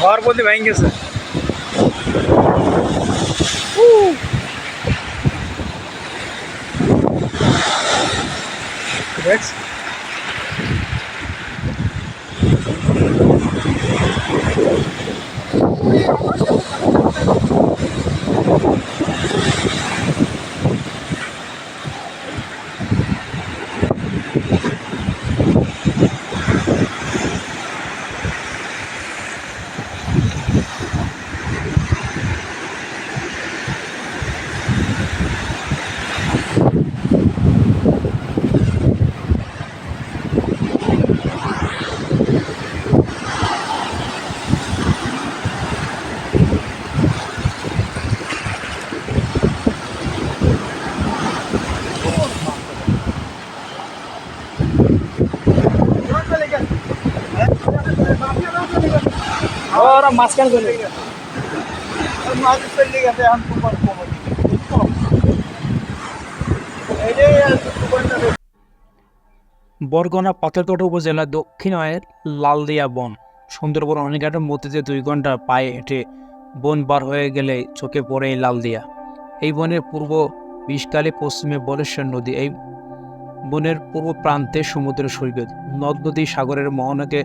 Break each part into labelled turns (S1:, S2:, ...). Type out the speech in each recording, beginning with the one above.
S1: ঘর বলতে ভেঙে গেছে দেখছ ওরা মাঝখান বরগনা পাথরকোটা উপজেলার দক্ষিণায়ের লালদিয়া বন। সুন্দরবন অনেকটার মধ্যে দিয়ে দুই ঘণ্টা পায়ে হেঁটে বন বার হয়ে গেলে চোখে পড়ে এই লালদিয়া। এই বনের পূর্ব বিষকালে পশ্চিমে বলেশ্বর নদী। এই বনের পূর্ব প্রান্তে সমুদ্র সৈকত। নদ নদী সাগরের মোহনাকে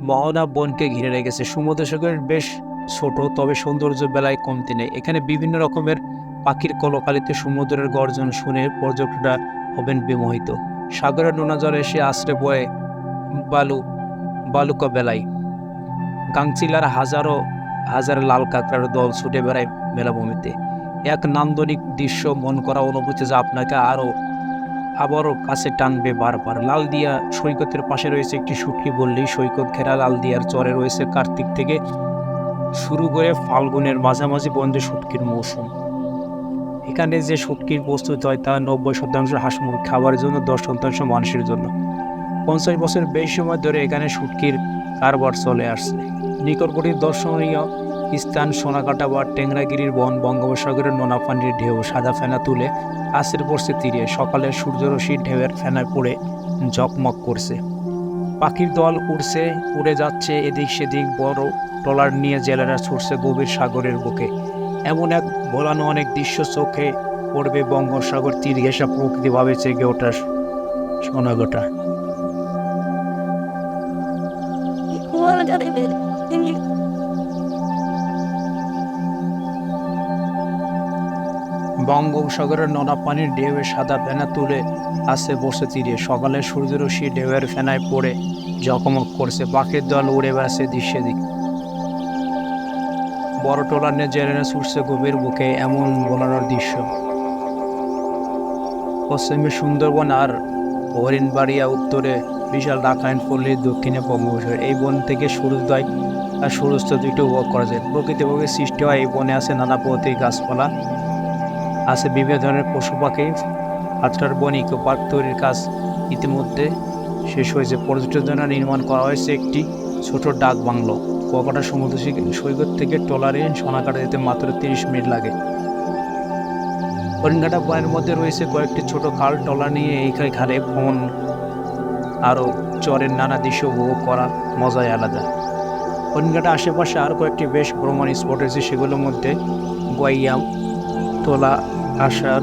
S1: মোহনা বনকে ঘিরে রেখেছে। সমুদ্র সৈকত বেশ ছোট, তবে সৌন্দর্য বেলায় কমতি নেই। এখানে বিভিন্ন রকমের পাখির কলকালিতে সমুদ্রের গর্জন শুনে পর্যটকরা হবেন বিমোহিত। সাগরের নোনা জল এসে আশ্রে বয়ে বালু, বালুকা বেলায়। গাংচিলার হাজারো, হাজার লাল কাঁকড়ার দল ছুটে বেড়ায় মেলাভূমিতে। এক নান্দনিক দৃশ্য মন করা অনুভূতি যা আপনাকে আরও আবারও কাছে টানবে বারবার। লাল দিয়া সৈকতের পাশে রয়েছে একটি সুটকি বললেই সৈকত ঘেরা, লাল দিয়ার চরে রয়েছে কার্তিক থেকে শুরু করে ফাল্গুনের মাঝামাঝি বন্ধে শুটকির মৌসুম। এখানে যে শুটকির প্রস্তুত হয় তা নব্বই শতাংশ হাঁস মুরগি খাবারের জন্য, দশ শতাংশ মানুষের জন্য। পঞ্চাশ বছর বেশি সময় ধরে এখানে শুটকির কারবার চলে আসছে। নিকটবর্তী দর্শনীয় স্থান সোনাকাটা বা টেংরাগিরির বন বঙ্গোপসাগরের নোনা পানির ঢেউ সাদা ফেনা তুলে আসের পড়ছে তীরে। সকালে সূর্যরশ্মি ঢেউয়ের ফেনায় পড়ে ঝকমক করছে। পাখির দল উড়ছে, উড়ে যাচ্ছে এদিক সেদিক, বড় ট্রলার নিয়ে জেলেরা ছুটছে গভীর সাগরের বুকে। এমন এক ভোলানো অনেক দৃশ্য চোখে পড়বে বঙ্গোপসাগর তীর ঘেঁষা প্রকৃতিভাবে চেগে ওঠা সোনাগোটা। বঙ্গোপসাগরের নোনা পানির ঢেউয়ে সাদা ফেনা তুলে আসে বসে তীরে। সকালে সূর্যরশ্মি ঢেউয়ের ফেনায় পড়ে জকমক করছে। পাখির দল উড়ে বেড়াচ্ছে দিশে দিক বড় টোলার জেলেনে ছুটছে গভীর বুকে এমন বোলানোর দৃশ্য। পশ্চিমে সুন্দরবন আর হরিণবাড়িয়া উত্তরে বিশাল রাখায়ন পল্লীর দক্ষিণে বঙ্গোপসাগর। এই বন থেকে সূর্যোদয় আর সূর্যাস্ত দুটো উপভোগ করা যায়। প্রকৃতিভাবে সৃষ্টি হয় এই বনে আছে নানা প্রতি গাছপালা। আছে বিভিন্ন ধরনের পশু পাখি। আত্রার বন ইকো পার্ক তৈরির কাজ ইতিমধ্যে শেষ হয়েছে। পর্যটনের জন্য নির্মাণ করা হয়েছে একটি ছোট ডাক বাংলো। কুয়াকাটা সমুদ্র সৈক- সৈকত থেকে ট্রলারে সোনাকাটা যেতে মাত্র তিরিশ মিনিট লাগে। হরিণঘাটা বনের মধ্যে রয়েছে কয়েকটি ছোট খাল ট্রলার নিয়ে এইখানে খালে ভ্রমণ আরও চরের নানা দৃশ্য উপভোগ করার মজাই আলাদা। হরিণঘাটা আশেপাশে আরও কয়েকটি বেশ ভ্রমণ স্পট রয়েছে, সেগুলোর মধ্যে গোয়াইয়াম তোলা আসার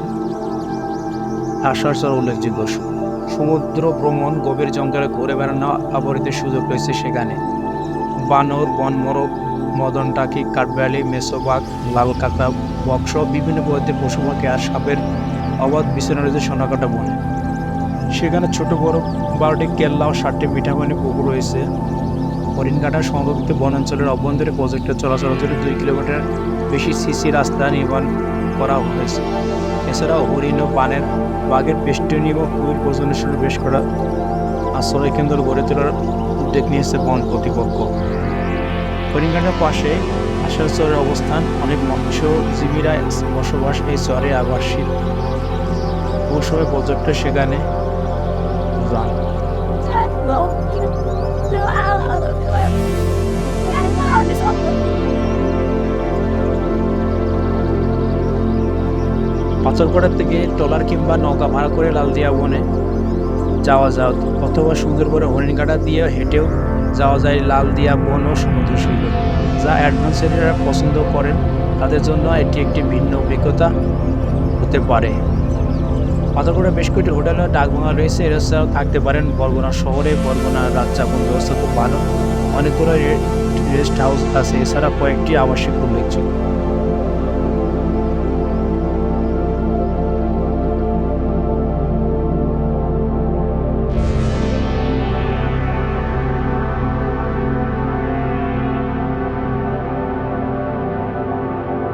S1: আসার চর উল্লেখযোগ্য। সমুদ্র ভ্রমণ গভীর জঙ্গলে ঘুরে বেড়ানো আবরিতের সুযোগ রয়েছে সেখানে। বানর, বনমরক মদন টাকি কাঠবেয়ালি মেসোবাগ লাল কাঁকড়া বক্স, বিভিন্ন প্রজাতির পশু পাখি আর সাপের অবাধ বিছানা রয়েছে সোনাকাটা বনে। সেখানে ছোট, বড় বারোটি কেল্লা ও ষাটটি মিঠাপানি পুকুর রয়েছে। হরিণঘাটা সংরক্ষিত বনাঞ্চলের অভ্যন্তরে প্রজেক্টের চলাচলের জন্য দুই কিলোমিটার বেশি সিসি রাস্তা নির্মাণ করা হয়েছে। এছাড়াও হরিণ পানের বাঘের বেষ্টনী ও কুমির প্রজননের বেশ করা আশ্রয় কেন্দ্র গড়ে তোলার উদ্যোগ নিয়েছে বন কর্তৃপক্ষ। হরিণঘাটার পাশে আসার চরের অবস্থান, অনেক মৎস্যজীবীরা বসবাস এই চরে আবাসিক। মৌসুমে পর্যটক সেখানে যান। পাথরকোড়া থেকে ট্রলার কিংবা নৌকা ভাড়া করে লালদিয়া বনে যাওয়া যাও অথবা সুন্দর সুন্দরবনে হরিণঘাটা দিয়ে হেঁটেও যাওয়া যায় লালদিয়া বন ও সমুদ্র সৈকত। যা অ্যাডভেঞ্চারিরা পছন্দ করেন, তাদের জন্য এটি একটি ভিন্ন অভিজ্ঞতা হতে পারে। পাথরঘাটা বেশ কয়েকটি হোটেল ডাকবাংলা রয়েছে এছাড়াও থাকতে পারেন বরগুনা শহরে, বরগুনা রাজ্জাপন ব্যবস্থা খুব ভালো অনেকগুলো রেস্ট হাউস আছে, এছাড়া কয়েকটি আবাসিক উল্লেখযোগ্য